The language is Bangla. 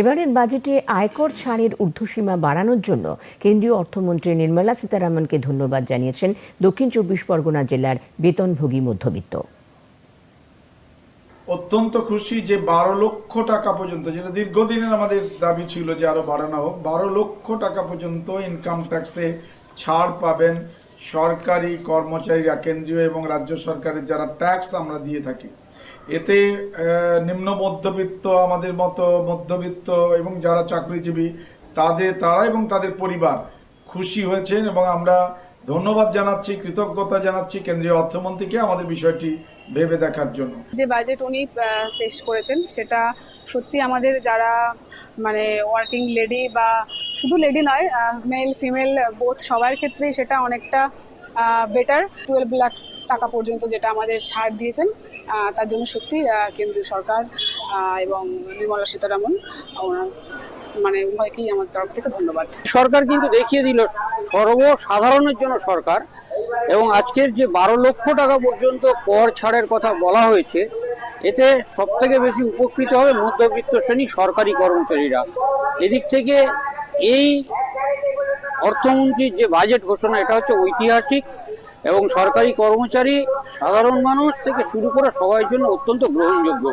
এবারের বাজেটে আয়কর ছাড়ের ঊর্ধ্বসীমা বাড়ানোর জন্য কেন্দ্রীয় অর্থমন্ত্রী নির্মলা সীতারামনকে ধন্যবাদ জানিয়েছেন দক্ষিণ চব্বিশ পরগনা জেলার বেতনভোগী মধ্যবিত্ত। অত্যন্ত খুশি যে বারো লক্ষ টাকা পর্যন্ত, যেটা দীর্ঘদিনের আমাদের দাবি ছিল যে আরও বাড়ানো হোক, বারো লক্ষ টাকা পর্যন্ত ইনকাম ট্যাক্সে ছাড় পাবেন সরকারি কর্মচারীরা, কেন্দ্রীয় এবং রাজ্য সরকারের যারা ট্যাক্স আমরা দিয়ে থাকি। এতে নিম্ন মধ্যবিত্ত, আমাদের মতো মধ্যবিত্ত এবং যারা চাকরিজীবী, তাদের, তারা এবং তাদের পরিবার খুশি হয়েছেন এবং আমরা ধন্যবাদ জানাচ্ছি, কৃতজ্ঞতা জানাচ্ছি কেন্দ্রীয় অর্থমন্ত্রীকে আমাদের বিষয়টি ভেবে দেখার জন্য। যে বাজেট উনি পেশ করেছেন, সেটা সত্যি আমাদের যারা মানে ওয়ার্কিং লেডি বা শুধু লেডি নয় মেল ফিমেল বোথ সবার ক্ষেত্রেই সেটা অনেকটা বেটার টুয়েলভ লাখ টাকা পর্যন্ত যেটা আমাদের ছাড় দিয়েছেন। তার জন্য সত্যি কেন্দ্রীয় সরকার এবং নির্মলা সীতারামন, ওনার মানে উভয়কেই আমার তরফ থেকে ধন্যবাদ। সরকার কিন্তু দেখিয়ে দিল, সর্বসাধারণের জন্য সরকার, এবং আজকের যে বারো লক্ষ টাকা পর্যন্ত কর ছাড়ের কথা বলা হয়েছে, এতে সব থেকে বেশি উপকৃত হবে মধ্যবিত্ত শ্রেণি সরকারি কর্মচারীরা। এদিক থেকে এই অর্থমন্ত্রীর যে বাজেট ঘোষণা, এটা হচ্ছে ঐতিহাসিক এবং সরকারি কর্মচারী, সাধারণ মানুষ থেকে শুরু করে সবার জন্য অত্যন্ত গ্রহণযোগ্য।